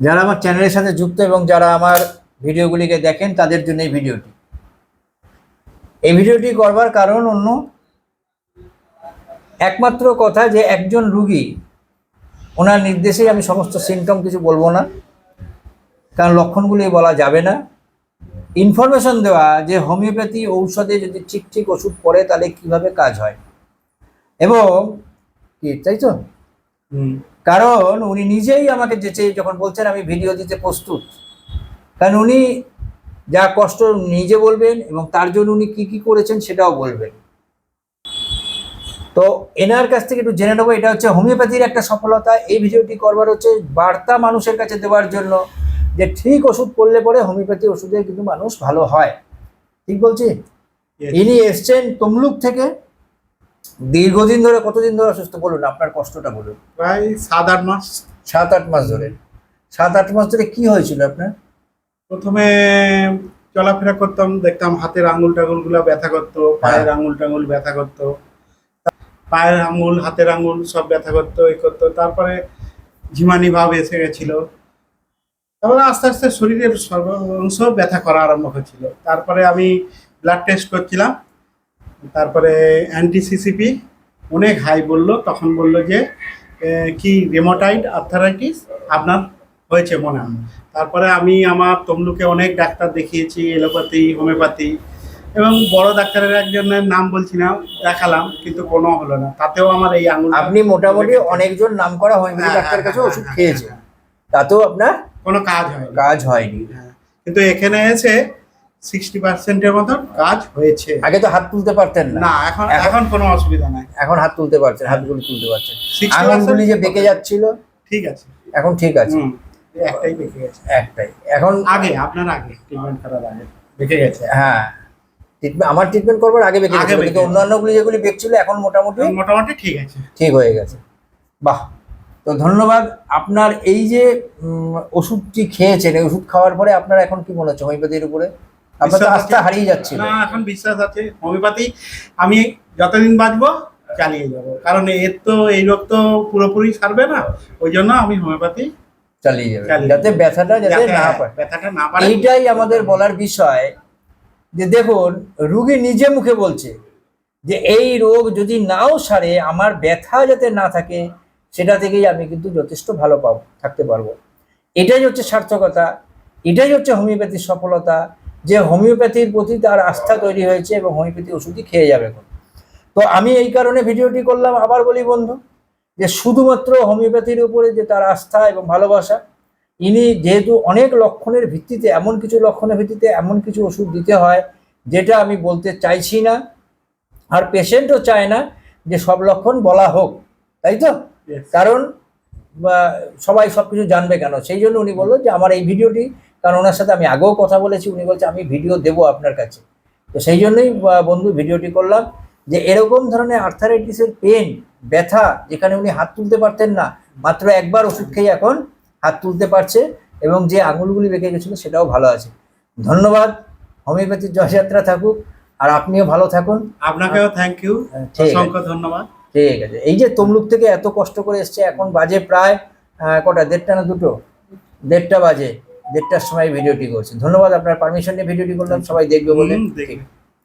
যারা আমার চ্যানেলের সাথে যুক্ত এবং যারা আমার ভিডিওগুলিকে দেখেন, তাদের জন্য এই ভিডিওটি। এই ভিডিওটি করবার কারণ অন্য একমাত্র কথা যে একজন রুগী, ওনার নির্দেশেই আমি সমস্ত সিমটম কিছু বলব না, কারণ লক্ষণগুলি বলা যাবে না। ইনফরমেশন দেওয়া যে হোমিওপ্যাথি ঔষধে যদি ঠিক ঠিক ওষুধ পড়ে, তাহলে কীভাবে কাজ হয়? এবং কি, তাই তো? কারণ উনি নিজেই আমাকে যেচে যখন বলছেন আমি ভিডিও দিতে প্রস্তুত। কারণ উনি যা কষ্ট নিজে বলবেন এবং তার জন্য উনি কি কি করেছেন সেটাও বলবেন। তো এনার কাছ থেকে একটু জেনে নেব এটা হচ্ছে হোমিওপ্যাথির একটা সফলতা। এই ভিডিওটি করবার হচ্ছে বার্তা মানুষের কাছে দেওয়ার জন্য যে ঠিক ওষুধ পড়লে পরে হোমিওপ্যাথি ওষুধে কিন্তু মানুষ ভালো হয়। ঠিক বলছি? ইনি এসছেন তমলুক থেকে। দীর্ঘদিন ধরে কতদিন ধরে অসুস্থ বলুন আপনার কষ্টটা বলুন। প্রায় সাত আট মাস। সাত আট মাস ধরে। সাত আট মাস ধরে কি হয়েছিল আপনার? প্রথমে চলাফেরা করতাম দেখতাম হাতের আঙুল টাঙুলগুলা ব্যথা করতো পায়ের আঙুল টাঙুল ব্যথা করতো। পায়ের আঙুল হাতের আঙুল সব ব্যথা করতো এই করতো। তারপরে ঝিমানি ভাব এসে গেছিল। তারপরে আস্তে আস্তে শরীরের সর্ব অংশ ব্যথা করা আরম্ভ হয়েছিল। তারপরে আমি ব্লাড টেস্ট করছিলাম। তারপরে অ্যান্টিসিসিপি অনেক হাই বলল তখন বলল যে কি রেমোটাইড আর্থারাইটিস আপনার হয়েছে মনে হয়। তারপরে আমি আমার তমলুকে অনেক ডাক্তার দেখিয়েছি এলোপ্যাথি হোমিওপ্যাথি এবং বড় ডাক্তারের একজনের নাম বলছি না দেখালাম কিন্তু কোনো হলো না। তাতেও আমার এই আঙুল আপনি মোটামুটি অনেকজন নাম করা হোমিওপ্যাথি ডাক্তারের কাছে ওষুধ খেয়েছেন তাতেও আপনার কোনো কাজ হয় কাজ হয়নি। হ্যাঁ। কিন্তু এখানে এসে সিক্সটি পার্সেন্টের মতন কাজ হয়েছে। আগে তো হাত তুলতে পারতেন না। না এখন এখন- কোনো অসুবিধা নাই। এখন হাত তুলতে পারছেন হাতগুলি তুলতে পারছেন। আঙুলগুলি যে বেঁকে যাচ্ছিল ঠিক আছে। এখন ঠিক আছে। একটাই বেঁকে গেছে। একটাই। এখন আগে আপনার আগে ট্রিটমেন্ট করার আগে বেঁকে গেছে। হ্যাঁ। ট্রিটমেন্ট আমার ট্রিটমেন্ট করবার আগে বেঁকে বেঁকে কিন্তু অন্যান্যগুলি যেগুলি বেঁকছিল এখন মোটামুটি মোটামুটি ঠিক আছে। ঠিক হয়ে গেছে। বাহ! তো ধন্যবাদ। আপনার এই যে ওষুধটি খেয়েছেন এই ওষুধ খাওয়ার পরে আপনার এখন কি মনে হচ্ছে হোমিওপ্যাথির উপরে? আপনার তো আস্থা হারিয়ে যাচ্ছিল না এখন বিশ্বাস আছে। হোমিওপ্যাথি আমি যতদিন বাঁচবো চালিয়ে যাব। কারণ এর তো এই রোগ তো পুরোপুরি সারবে না। ওই জন্য আমি হোমিওপ্যাথি চালিয়ে যাবে। যাতে ব্যথাটা যাতে না পায়। ব্যথাটা না পারে এইটাই আমাদের বলার বিষয়। যে দেখুন রুগী নিজে মুখে বলছে যে এই রোগ যদি নাও সারে আমার ব্যথা যাতে না থাকে সেটা থেকেই আমি কিন্তু যথেষ্ট ভালো পাবো থাকতে পারব। এটাই হচ্ছে সার্থকতা। এটাই হচ্ছে হোমিওপ্যাথির সফলতা। যে হোমিওপ্যাথির প্রতি তার আস্থা তৈরি হয়েছে এবং হোমিওপ্যাথি ওষুধই খেয়ে যাবে। তো আমি এই কারণে ভিডিওটি করলাম। আবার বলি বন্ধু যে শুধুমাত্র হোমিওপ্যাথির উপরে যে তার আস্থা এবং ভালোবাসা ইনি যেহেতু অনেক লক্ষণের ভিত্তিতে এমন কিছু লক্ষণের ভিত্তিতে এমন কিছু ওষুধ দিতে হয় যেটা আমি বলতে চাইছি না আর পেশেন্টও চায় না যে সব লক্ষণ বলা হোক তাই তো? কারণ সবাই সব কিছু জানবে কেন? সেই জন্য উনি বলল যে আমার এই ভিডিওটি কারণ ওনার সাথে আমি আগেও কথা বলেছি উনি বলছে আমি ভিডিও দেবো আপনার কাছে। তো সেই জন্যই বন্ধু ভিডিওটি করলাম যে এরকম ধরনের আর্থারাইটিসের পেন ব্যথা যেখানে উনি হাত তুলতে পারতেন না মাত্র একবার ওষুধ খেয়ে এখন হাত তুলতে পারছে এবং যে আঙুলগুলি বেঁকে গেছিল সেটাও ভালো আছে। ধন্যবাদ হোমিওপ্যাথির জয়যাত্রা থাকুক আর আপনিও ভালো থাকুন। আপনাকেও থ্যাংক ইউ ঠিক আছে। অসংখ্য ধন্যবাদ। ঠিক আছে। এই যে তমলুক থেকে এত কষ্ট করে এসছে এখন বাজে প্রায় কটা? দেড়টা না দুটো? দেড়টা বাজে। দেড়টার সময় ভিডিওটি করছি। ধন্যবাদ আপনার পারমিশন নিয়ে ভিডিওটি করলাম সবাই দেখবে বলে। দেখবে।